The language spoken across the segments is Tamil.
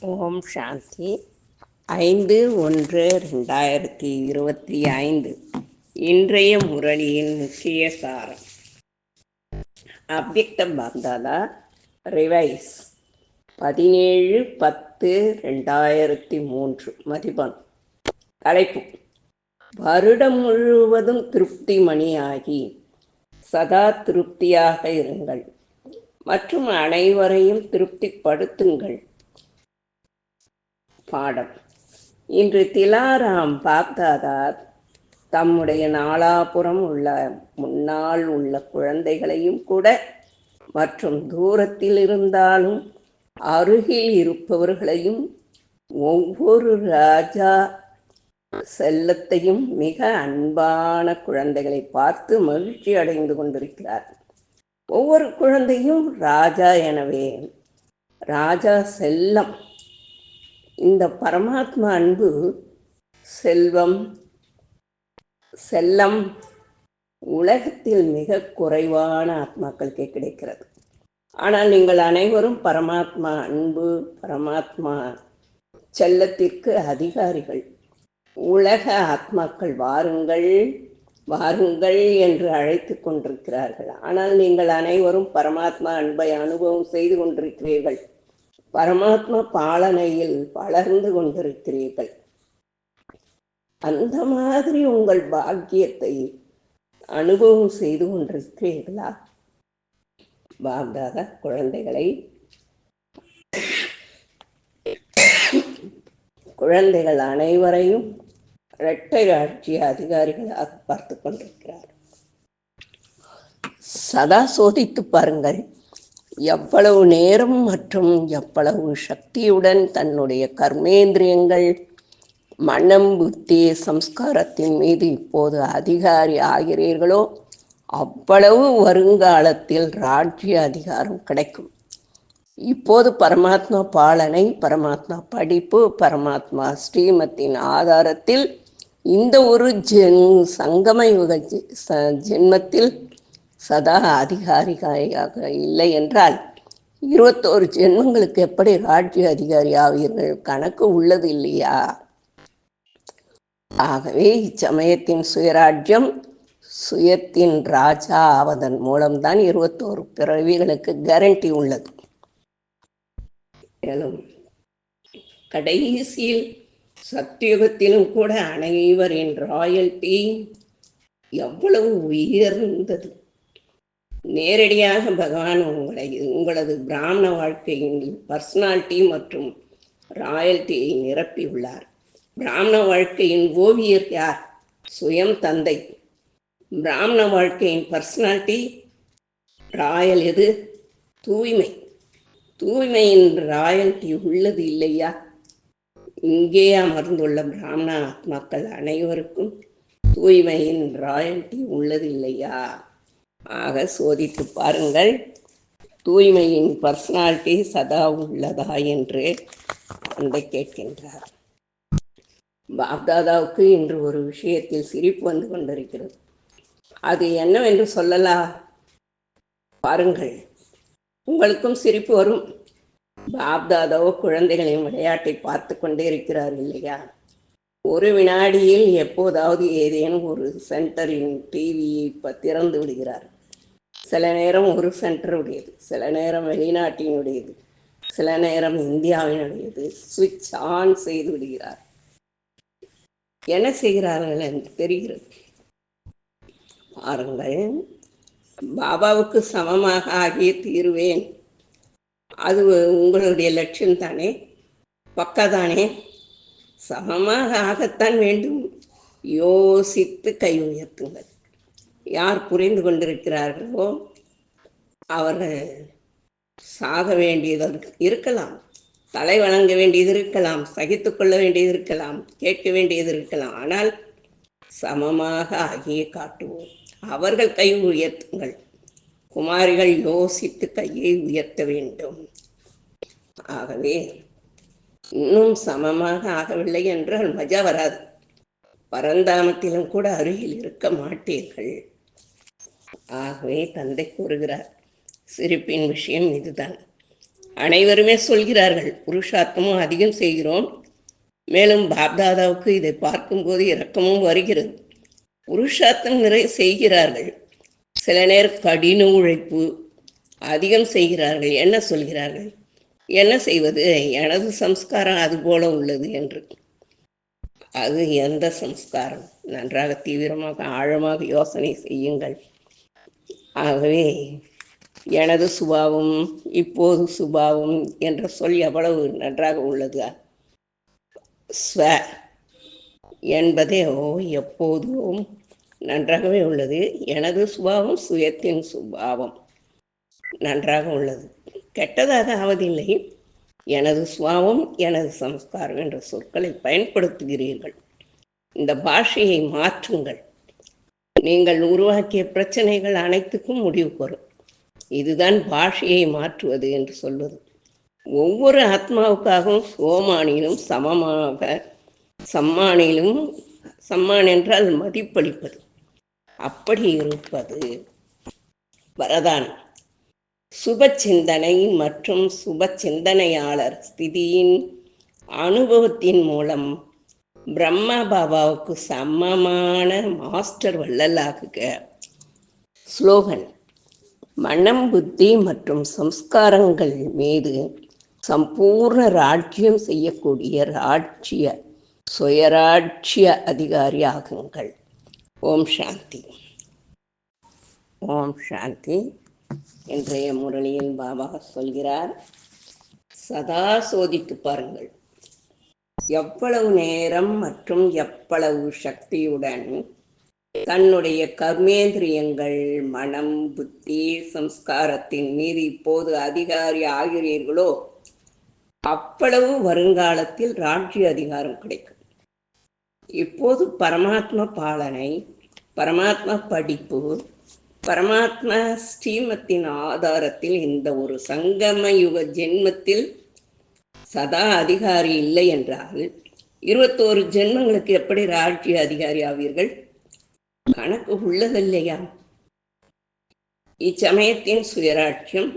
ஓம் சாந்தி. ஐந்து ஒன்று ரெண்டாயிரத்தி இருபத்தி ஐந்து. இன்றைய முரளியின் முக்கிய சாரம். அவ்யக்த பந்தாதா ரிவைஸ். பதினேழு பத்து ரெண்டாயிரத்தி மூன்று. மதிப்பன் தலைப்பு. வருடம் முழுவதும் திருப்தி மணியாகி சதா திருப்தியாக இருங்கள். மற்றும் அனைவரையும் திருப்திப்படுத்துங்கள். பாடம். இன்று திலாராம் பாக்தாதார் தம்முடைய நாலாபுறம் உள்ள முன்னால் உள்ள குழந்தைகளையும் கூட மற்றும் தூரத்தில் இருந்தாலும் அருகில் இருப்பவர்களையும் ஒவ்வொரு ராஜா செல்லத்தையும் மிக அன்பான குழந்தைகளை பார்த்து மகிழ்ச்சி அடைந்து கொண்டிருக்கிறார். ஒவ்வொரு குழந்தையும் ராஜா எனவே ராஜா செல்லம் இந்த பரமாத்மா அன்பு செல்வம் செல்லம் உலகத்தில் மிக குறைவான ஆத்மாக்களுக்கே கிடைக்கிறது. ஆனால் நீங்கள் அனைவரும் பரமாத்மா அன்பு பரமாத்மா செல்லத்திற்கு அதிகாரிகள். உலக ஆத்மாக்கள் வாருங்கள் வாருங்கள் என்று அழைத்து கொண்டிருக்கிறார்கள். ஆனால் நீங்கள் அனைவரும் பரமாத்மா அன்பை அனுபவம் செய்து கொண்டிருக்கிறீர்கள். பரமாத்மா பாலனையில் வளர்ந்து கொண்டிருக்கிறீர்கள். அந்த மாதிரி உங்கள் பாக்கியத்தை அனுபவம் செய்து கொண்டிருக்கிறீர்களா? பாக்தாத குழந்தைகளை. குழந்தைகள் அனைவரையும் இரட்டை ஆட்சி அதிகாரிகளாக பார்த்து கொண்டிருக்கிறார். சதா சோதித்து பாருங்கள். எவ்வளவு நேரம் மற்றும் எவ்வளவு சக்தியுடன் தன்னுடைய கர்மேந்திரியங்கள் மனம் புத்தி சம்ஸ்காரத்தின் மீது இப்போது அதிகாரி ஆகிறீர்களோ அவ்வளவு வருங்காலத்தில் ராஜ்ய அதிகாரம் கிடைக்கும். இப்போது பரமாத்மா பாலனை பரமாத்மா படிப்பு பரமாத்மா ஸ்ரீமத்தின் ஆதாரத்தில் இந்த ஒரு ஜென் சங்கம யுக ஜென்மத்தில் சதா அதிகாரிகாரியாக இல்லை என்றால் இருபத்தோரு ஜென்மங்களுக்கு எப்படி ராஜ்ய அதிகாரி ஆவீர்கள் கணக்கு உள்ளது இல்லையா ஆகவே இச்சமயத்தின் சுயராஜ்யம் சுயத்தின் ராஜா ஆவதன் மூலம்தான் இருபத்தோரு பிறவிகளுக்கு கேரண்டி உள்ளது. மேலும் கடைசியில் சத்தியுகத்திலும் கூட அனைவரின் ராயல்டி எவ்வளவு உயர்ந்தது? நேரடியாக பகவான் உங்களை உங்களது பிராமண வாழ்க்கையின் பர்சனாலிட்டி மற்றும் ராயல்ட்டியை நிரப்பியுள்ளார் பிராமண வாழ்க்கையின் ஓவியர் யார்? சுயம் தந்தை. பிராமண வாழ்க்கையின் பர்சனாலிட்டி ராயல் எது? தூய்மை. தூய்மையின் ராயல்டி உள்ளது இல்லையா? இங்கே அமர்ந்துள்ள பிராமண ஆத்மாக்கள் அனைவருக்கும் தூய்மையின் ராயல்டி உள்ளது இல்லையா? ஆக சோதித்து பாருங்கள். தூய்மையின் பர்சனாலிட்டி சதா உள்ளதா என்று தந்தை கேட்கின்றார். பாப்தாதாவுக்கு இன்று ஒரு விஷயத்தில் சிரிப்பு வந்து கொண்டிருக்கிறது. அது என்னவென்று சொல்லலாம் பாருங்கள். உங்களுக்கும் சிரிப்பு வரும். பாப்தாதாவோ குழந்தைகளின் விளையாட்டை பார்த்து கொண்டே இருக்கிறார் இல்லையா? ஒரு வினாடியில் எப்போதாவது ஏதேனும் ஒரு சென்டரின் டிவியை இப்போ திறந்து விடுகிறார். சில நேரம் ஒரு சென்டருடையது சில நேரம் வெளிநாட்டினுடையது சில நேரம் இந்தியாவினுடையது சுவிட்ச் ஆன் செய்து விடுகிறார். என்ன செய்கிறார்கள் என்று தெரிகிறது. பாருங்கள் பாபாவுக்கு சமமாக ஆகிய தீருவேன். அது உங்களுடைய லட்சியம் தானே? பக்கதானே சமமாக ஆகத்தான் வேண்டும். யோசித்து கை உயர்த்துங்கள். யார் புரிந்து கொண்டிருக்கிறார்களோ அவர்கள் சாக வேண்டியது இருக்கலாம். தலை வணங்க வேண்டியது இருக்கலாம். சகித்து கொள்ள வேண்டியது இருக்கலாம். கேட்க வேண்டியது இருக்கலாம். ஆனால் சமமாக ஆகியே காட்டுவோம். அவர்கள் கை உயர்த்துங்கள். குமாரிகள் யோசித்து கையை உயர்த்த வேண்டும். ஆகவே இன்னும் சமமாக ஆகவில்லை என்றால் மஜா வராது. பரந்தாமத்திலும் கூட அருகில் இருக்க மாட்டீர்கள். ஆகவே தந்தை கூறுகிறார் சிரிப்பின் விஷயம் இதுதான். அனைவருமே சொல்கிறார்கள் புருஷார்த்தமும் அதிகம் செய்கிறோம். மேலும் பாப்தாதாவுக்கு இதை பார்க்கும்போது இரக்கமும் வருகிறது. புருஷார்த்தம் நிறைய செய்கிறார்கள். சில நேரம் கடின உழைப்பு அதிகம் செய்கிறார்கள். என்ன சொல்கிறார்கள்? என்ன செய்வது? எனது சம்ஸ்காரம் அது போல உள்ளது என்று. அது எந்த சம்ஸ்காரம்? நன்றாக தீவிரமாக ஆழமாக யோசனை செய்யுங்கள். ஆகவே எனது சுபாவம் இப்போது சுபாவம் என்ற சொல் எவ்வளவு நன்றாக உள்ளது? ஸ்வ என்பதே ஓ எப்போதும் நன்றாகவே உள்ளது. எனது சுபாவம் சுயத்தின் சுபாவம் நன்றாக உள்ளது. கெட்டதாக ஆவதில்லை எனது சுபாவம் எனது சம்ஸ்காரம் என்ற சொற்களை பயன்படுத்துகிறீர்கள். இந்த பாஷையை மாற்றுங்கள். நீங்கள் உருவாக்கிய பிரச்சனைகள் அனைத்துக்கும் முடிவு வரும் இதுதான் பாஷையை மாற்றுவது என்று சொல்வது. ஒவ்வொரு ஆத்மாவுக்காகவும் சோமானிலும் சமமாக சம்மானிலும் சம்மான் என்றால் மதிப்பளிப்பது. அப்படி இருப்பது வரதானம். சுப சிந்தனை மற்றும் சுப சிந்தனையாளர் ஸ்திதியின் அனுபவத்தின் மூலம் பிரம்ம பாபாவுக்கு சமமான மாஸ்டர் வள்ளலாகுக. ஸ்லோகன் மனம் புத்தி மற்றும் சம்ஸ்காரங்கள் மீது சம்பூர்ண ராஜ்யம் செய்யக்கூடிய ராட்சிய சுயராட்சிய அதிகாரி ஆகுங்கள். ஓம் சாந்தி. ஓம் சாந்தி. இன்றைய முரளியில் பாபா சொல்கிறார் சதா சோதித்து பாருங்கள். எவ்வளவு நேரம் மற்றும் எவ்வளவு சக்தியுடன் தன்னுடைய கர்மேந்திரியங்கள் மனம் புத்தி சம்ஸ்காரத்தின் மீது இப்போது அதிகாரி ஆகிறீர்களோ அவ்வளவு வருங்காலத்தில் ராஜ்ய அதிகாரம் கிடைக்கும். இப்போது பரமாத்ம பாலனை பரமாத்ம படிப்பு பரமாத்ம ஸ்ரீமத்தின் ஆதாரத்தில் இந்த ஒரு சங்கம யுக ஜென்மத்தில் சதா அதிகாரி இல்லை என்றால் இருபத்தோரு ஜென்மங்களுக்கு எப்படி ராஜ்ய அதிகாரி ஆவீர்கள்? கணக்கு உள்ளதில்லையா? இச்சமயத்தின் சுயராட்சியம்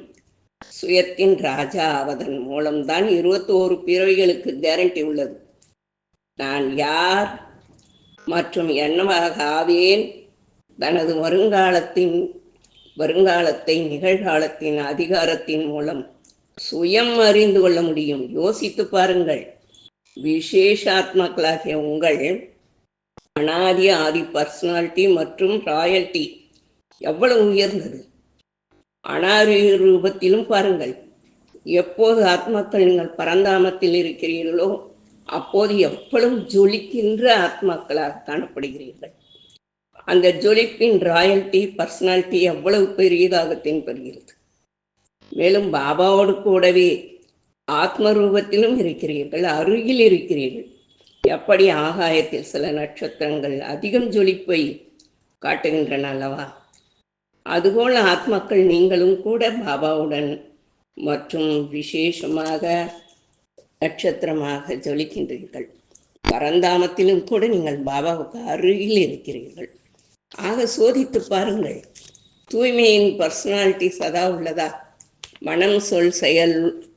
சுயத்தின் ராஜா ஆவதன் மூலம்தான் இருபத்தோரு பிறவிகளுக்கு கேரண்டி உள்ளது. நான் யார் மற்றும் என்னவாக ஆவேன்? தனது வருங்காலத்தின் வருங்காலத்தை நிகழ்காலத்தின் அதிகாரத்தின் மூலம் சுயம் அறிந்து கொள்ள முடியும். யோசித்து பாருங்கள். விசேஷாத்மாக்களாகிய உங்கள் அனாதி ஆதி பர்சனாலிட்டி மற்றும் ராயல்டி எவ்வளவு உயர்ந்தது? அனாதி ரூபத்திலும் பாருங்கள். எப்போது ஆத்மாக்கள் நீங்கள் பரந்தாமத்தில் இருக்கிறீர்களோ அப்போது எவ்வளவு ஜொலிக்கின்ற ஆத்மாக்களாக காணப்படுகிறீர்கள். அந்த ஜொலிப்பின் ராயல்டி பர்சனாலிட்டி எவ்வளவு பெரியதாக தென்படுகிறது. மேலும் பாபாவோடு கூடவே ஆத்ம ரூபத்திலும் இருக்கிறீர்கள் அருகில் இருக்கிறீர்கள். எப்படி ஆகாயத்தில் சில நட்சத்திரங்கள் அதிகம் ஜொலிப்பை காட்டுகின்றன அல்லவா? அதுபோல் ஆத்மாக்கள் நீங்களும் கூட பாபாவுடன் மற்றும் விசேஷமாக நட்சத்திரமாக ஜொலிக்கின்றீர்கள். பரந்தாமத்திலும் கூட நீங்கள் பாபாவுக்கு அருகில் இருக்கிறீர்கள். ஆக சோதித்து பாருங்கள். தூய்மையின் பர்சனாலிட்டி சதா உள்ளதா? மனம் சொல் செயல்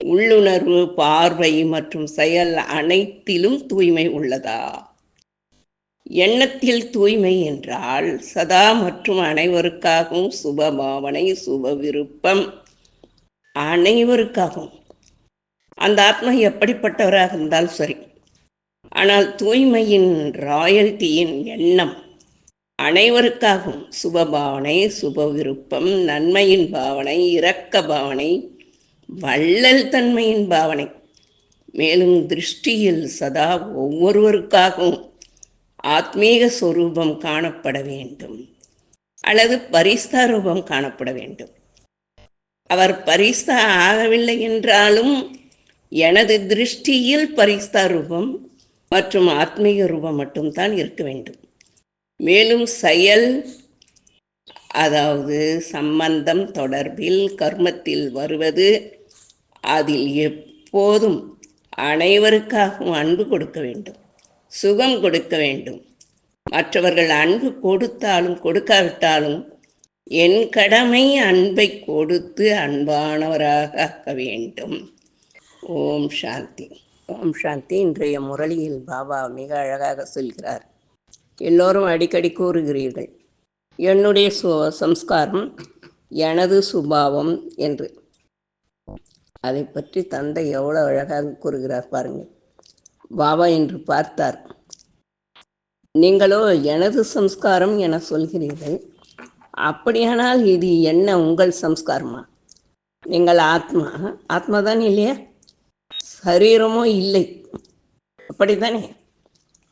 உள்ளுணர்வு பார்வை மற்றும் செயல் அனைத்திலும் தூய்மை உள்ளதா? எண்ணத்தில் தூய்மை என்றால் சதா மற்றும் அனைவருக்காகவும் சுப பாவனை சுப விருப்பம் அனைவருக்காகவும். அந்த ஆத்மா எப்படிப்பட்டவராக இருந்தாலும் சரி. ஆனால் தூய்மையின் ராயல்டியின் எண்ணம் அனைவருக்காகவும் சுபபாவனை சுப விருப்பம் நன்மையின் பாவனை இரக்க பாவனை வள்ளல் தன்மையின் பாவனை. மேலும் திருஷ்டியில் சதா ஒவ்வொருவருக்காகவும் ஆத்மீக சொரூபம் காணப்பட வேண்டும். அல்லது பரிஸ்தா ரூபம் காணப்பட வேண்டும். அவர் பரிஸ்தா ஆகவில்லை என்றாலும் எனது திருஷ்டியில் பரிஸ்தா ரூபம் மற்றும் ஆத்மீக ரூபம் மட்டும்தான் இருக்க வேண்டும். மேலும் செயல் அதாவது சம்பந்தம் தொடர்பில் கர்மத்தில் வருவது அதில் எப்போதும் அனைவருக்காகவும் அன்பு கொடுக்க வேண்டும் சுகம் கொடுக்க வேண்டும். மற்றவர்கள் அன்பு கொடுத்தாலும் கொடுக்காவிட்டாலும் என் கடமை அன்பை கொடுத்து அன்பானவராக ஆக்க வேண்டும். ஓம் சாந்தி. ஓம் சாந்தி. இன்றைய முரளியில் பாபா மிக அழகாக சொல்கிறார். எல்லோரும் அடிக்கடி கூறுகிறீர்கள். என்னுடைய சு சம்ஸ்காரம் எனது சுபாவம் என்று. அதை பற்றி தந்தை எவ்வளோ அழகாக கூறுகிறார் பாருங்கள். பாபா என்று பார்த்தார். நீங்களோ எனது சம்ஸ்காரம் என சொல்கிறீர்கள். அப்படியானால் இது என்ன உங்கள் சம்ஸ்காரமா? நீங்கள் ஆத்மா ஆத்மா தான் இல்லையா? சரீரமோ இல்லை. அப்படித்தானே?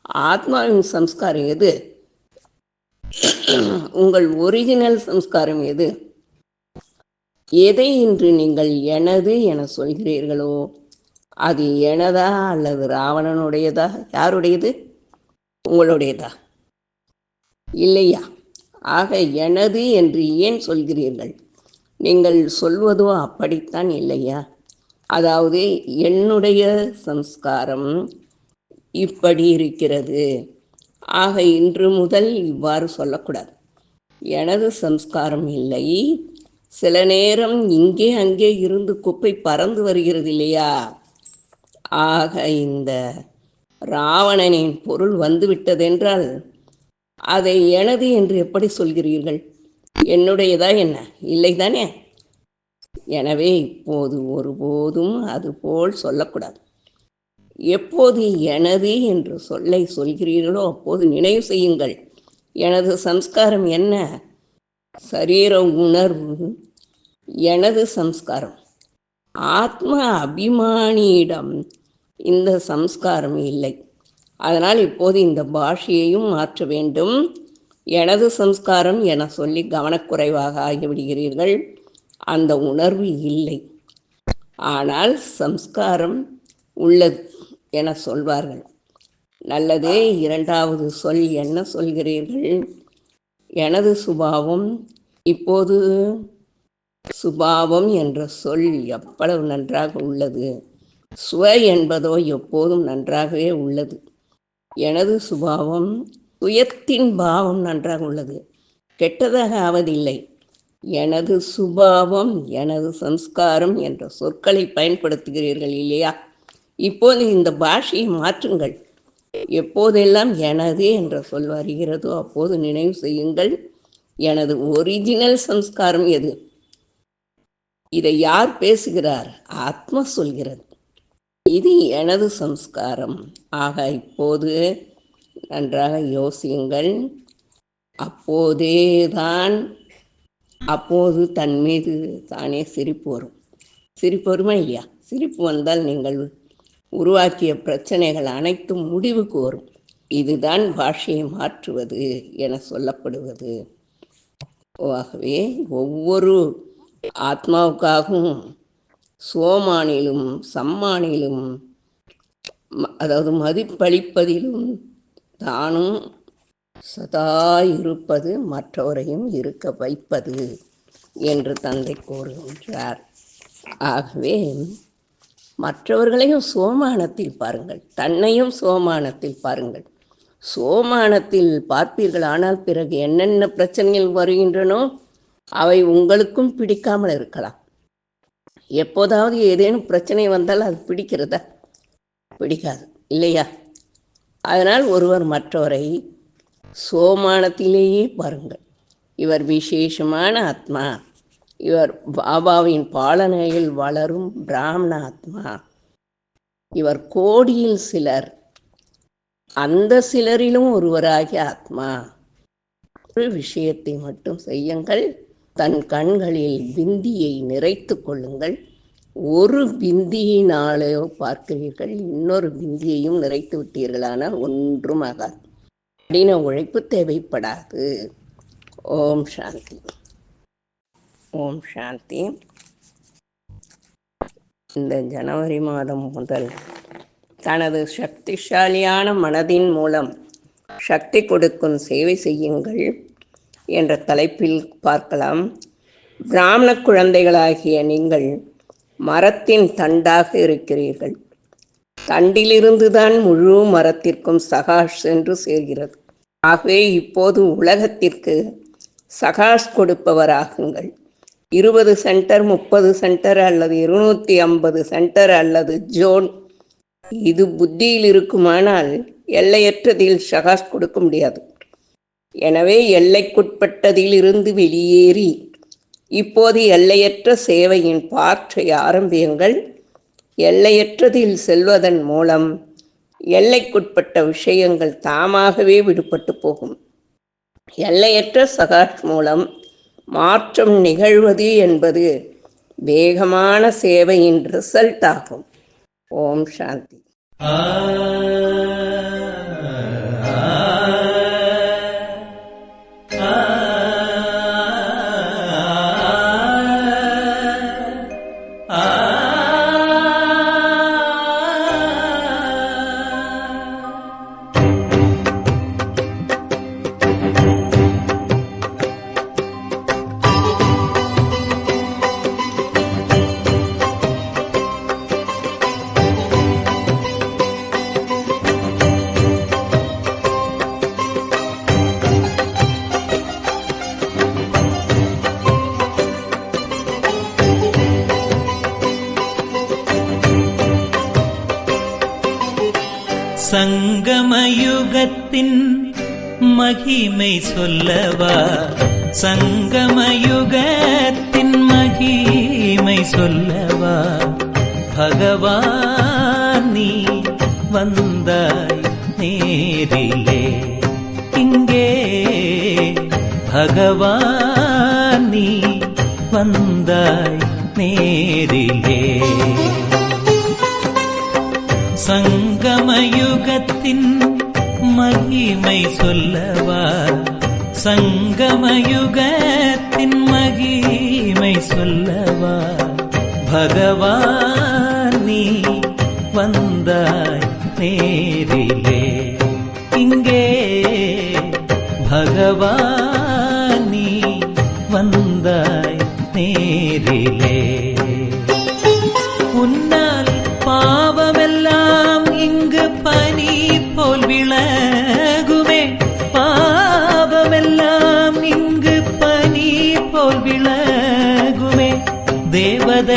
ஆத்மாவின் சம்ஸ்காரம் எது? உங்கள் ஒரிஜினல் சம்ஸ்காரம் எது? எதை இன்று நீங்கள் எனது என சொல்கிறீர்களோ அது எனதா அல்லது ராவணனுடையதா? யாருடையது? உங்களுடையதா? இல்லையா? ஆக எனது என்று ஏன் சொல்கிறீர்கள்? நீங்கள் சொல்வதோ அப்படித்தான் இல்லையா? அதாவது என்னுடைய சம்ஸ்காரம் இப்படி இருக்கிறது. ஆக இன்று முதல் இவ்வாறு சொல்லக்கூடாது. எனது சம்ஸ்காரம் இல்லை. சில நேரம் இங்கே அங்கே இருந்து குப்பை பறந்து வருகிறது இல்லையா? ஆக இந்த ராவணனின் பொருள் வந்துவிட்டதென்றால் அதை எனது என்று எப்படி சொல்கிறீர்கள்? என்னுடையதா என்ன? இல்லை தானே எனவே இப்போது ஒருபோதும் அதுபோல் சொல்லக்கூடாது. எப்போது எனது என்று சொல்லை சொல்கிறீர்களோ அப்போது நினைவு செய்யுங்கள். எனது சம்ஸ்காரம் என்ன? சரீர உணர்வு. எனது சம்ஸ்காரம். ஆத்ம அபிமானியிடம் இந்த சம்ஸ்காரம் இல்லை. அதனால் இப்போது இந்த பாஷையையும் மாற்ற வேண்டும். எனது சம்ஸ்காரம் என சொல்லி கவனக்குறைவாக ஆகிவிடுகிறீர்கள். அந்த உணர்வு இல்லை. ஆனால் சம்ஸ்காரம் உள்ளது. என சொல்வார்கள். நல்லதே இரண்டாவது சொல் என்ன சொல்கிறீர்கள்? எனது சுபாவம் இப்போது சுபாவம் என்ற சொல் எவ்வளவு நன்றாக உள்ளது? சுவ என்பதோ எப்போதும் நன்றாகவே உள்ளது. எனது சுபாவம் சுயத்தின் பாவம் நன்றாக உள்ளது. கெட்டதாக ஆவதில்லை. எனது சுபாவம் எனது சம்ஸ்காரம் என்ற சொற்களை பயன்படுத்துகிறீர்கள் இல்லையா? இப்போது இந்த பாஷையை மாற்றுங்கள். எப்போதெல்லாம் எனது என்ற சொல் வருகிறதோ அப்போது நினைவு செய்யுங்கள். எனது ஒரிஜினல் சம்ஸ்காரம் எது? இதை யார் பேசுகிறார்? ஆத்மா சொல்கிறது. இது எனது சம்ஸ்காரம். ஆக இப்போது நன்றாக யோசியுங்கள். அப்போதேதான் அப்போது தன் மீது தானே சிரிப்பு வரும். சிரிப்பு வருமா இல்லையா? சிரிப்பு வந்தால் நீங்கள் உருவாக்கிய பிரச்சனைகள் அனைத்தும் முடிவுக்கு வரும் இதுதான் பாஷையை மாற்றுவது என சொல்லப்படுவது. ஆகவே ஒவ்வொரு ஆத்மாவுக்காகவும் சோமானிலும் சம்மானிலும் ம- அதாவது மதிப்பளிப்பதிலும் தானும் சதா இருப்பது மற்றவரையும் இருக்க வைப்பது என்று தந்தை கூறுகின்றார். ஆகவே மற்றவர்களையும் சோமானத்தில் பாருங்கள். தன்னையும் சோமானத்தில் பாருங்கள். சோமானத்தில் பார்ப்பீர்கள். ஆனால் பிறகு என்னென்ன பிரச்சனைகள் வருகின்றனோ அவை உங்களுக்கும் பிடிக்காமல் இருக்கலாம். எப்போதாவது ஏதேனும் பிரச்சனை வந்தால் அது பிடிக்கிறதா? பிடிக்காது. இல்லையா? அதனால் ஒருவர் மற்றவரை சோமானத்திலேயே பாருங்கள். இவர் விசேஷமான ஆத்மா. இவர் பாபாவின் பாலனையில் வளரும் பிராமண ஆத்மா. இவர் கோடியில் சிலர் அந்த சிலரிலும் ஒருவராகிய ஆத்மா. ஒரு விஷயத்தை மட்டும் செய்யுங்கள். தன் கண்களில் பிந்தியை நிறைத்து கொள்ளுங்கள். ஒரு பிந்தியினாலே பார்க்கிறீர்கள் இன்னொரு பிந்தியையும் நிறைத்து விட்டீர்களானால் ஒன்றும் ஆகாது. கடின உழைப்பு தேவைப்படாது. ஓம் சாந்தி. ஓம் சாந்தி. இந்த ஜனவரி மாதம் முதல் தனது சக்திசாலியான மனதின் மூலம் சக்தி கொடுக்கும் சேவை செய்யுங்கள் என்ற தலைப்பில் பார்க்கலாம். பிராமண குழந்தைகளாகிய நீங்கள் மரத்தின் தண்டாக இருக்கிறீர்கள். தண்டிலிருந்து தான் முழு மரத்திற்கும் சகாஷ் சென்று சேர்கிறது. ஆகவே இப்போது உலகத்திற்கு சகாஷ் கொடுப்பவராகுங்கள். இருபது சென்டர் முப்பது சென்டர் அல்லது இருநூற்றி ஐம்பது சென்டர் அல்லது ஜோன். இது புத்தியில் இருக்குமானால் எல்லையற்றதில் சகாஷ் கொடுக்க முடியாது. எனவே எல்லைக்குட்பட்டதில் இருந்து வெளியேறி இப்போது எல்லையற்ற சேவையின் பாற்றை ஆரம்பியுங்கள். எல்லையற்றதில் செல்வதன் மூலம் எல்லைக்குட்பட்ட விஷயங்கள் தாமாகவே விடுபட்டு போகும். எல்லையற்ற சகாஷ் மூலம் மாற்றம் நிகழ்வது என்பது வேகமான சேவையின் ரிசல்ட் ஆகும். ஓம் சாந்தி. மகிமை சொல்லவா? சங்கமயுகத்தின் மகிமை சொல்லவா? பகவான் நீ வந்தாய் நேரிலே. இங்கே பகவான் நீ வந்தாய் நேரிலே. சங்கமயுகத்தின் மகிமை சொல்லவா? சங்கமயுகத்தின் மகிமை சொல்லவா? பகவான் நீ வந்தாய் நேரிலே. இங்கே பகவான் நீ வந்தாய் நேரிலே.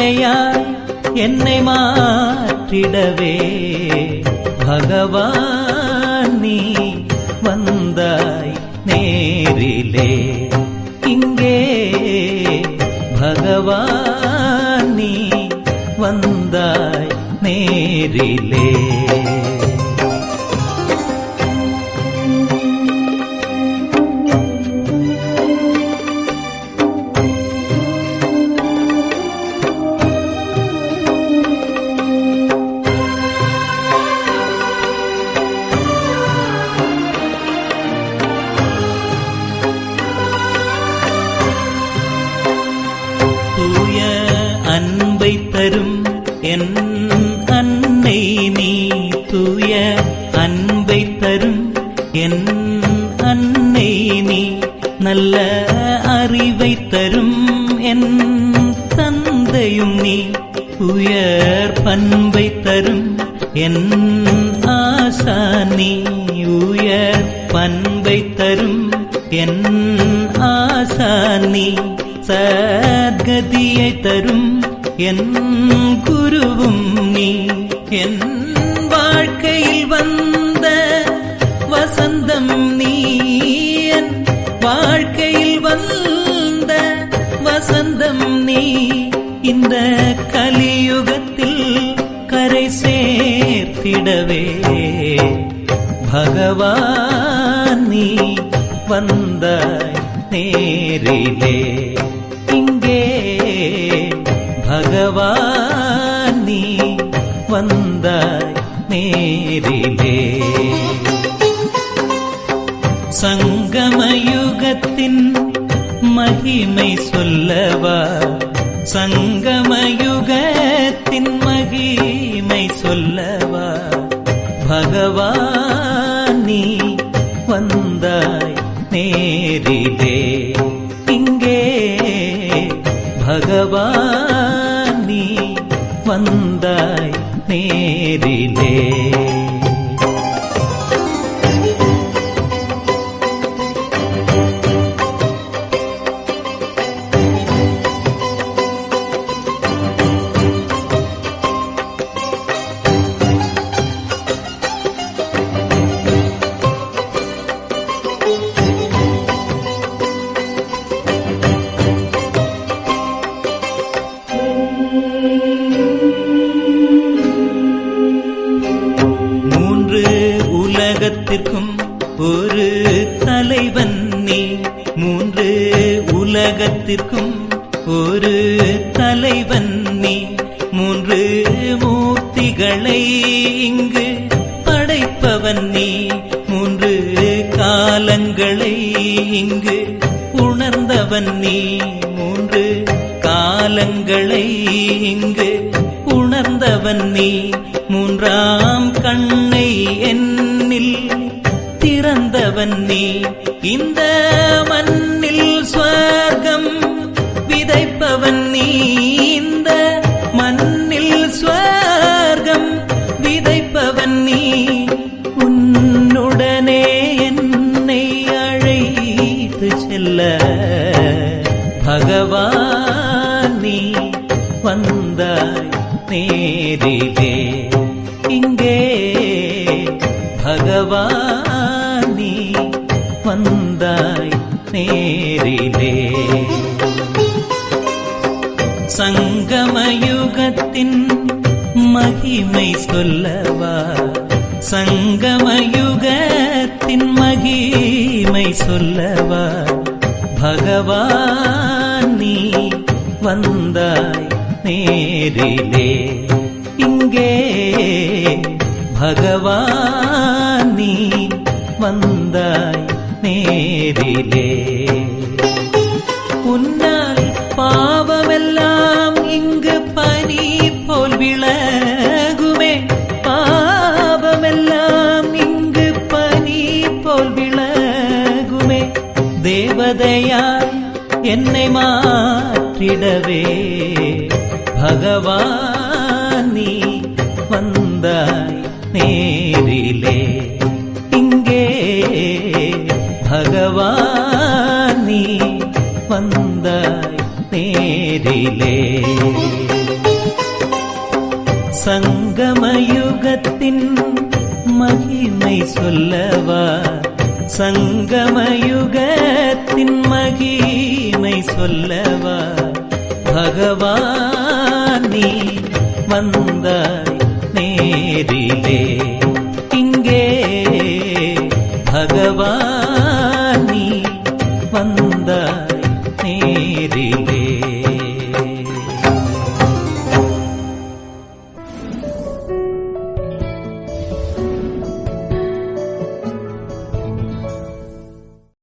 தேவதையாய் என்னை மாற்றிடவே. பகவான் நீ வந்தாய் நேரிலே. இங்கே பகவான் நீ வந்தாய் நேரிலே. அன்பை இந்த கலியுகத்தில் கரை சேர்த்திடவே. பகவான் நீ வந்தாய் நேரிலே. இங்கே பகவான் நீ வந்தாய் நேரிலே. சங்கமயுகத்தின் மகிமை சொல்லவா? சங்கமயுகத்தின் மகிமை சொல்லவா? பகவான் நீ வந்தாய் நேரிலே. இங்கே பகவான் நீ வந்தாய் நேரிலே. உலகத்திற்கும் ஒரு தலைவன் நீ மூன்று உலகத்திற்கும் வந்தாய் நேரிலே. இங்கே பகவான் நீ வந்தாய் நேரிலே. உன்னால் பாவமெல்லாம் இங்கு பனி போல் விலகுமே. பாவமெல்லாம் இங்கு பனி போல் விலகுமே. தேவதையாய் என்னை மாற்றிடவே பகவானி வந்தாய் நேரிலே. இங்கே பகவானி வந்தாய் நேரிலே. சங்கமயுகத்தின் மகிமை சொல்லவா? சங்கமயுகத்தின் மகிமை சொல்லவா? பகவான் நீ வந்தாய் நேரிலே.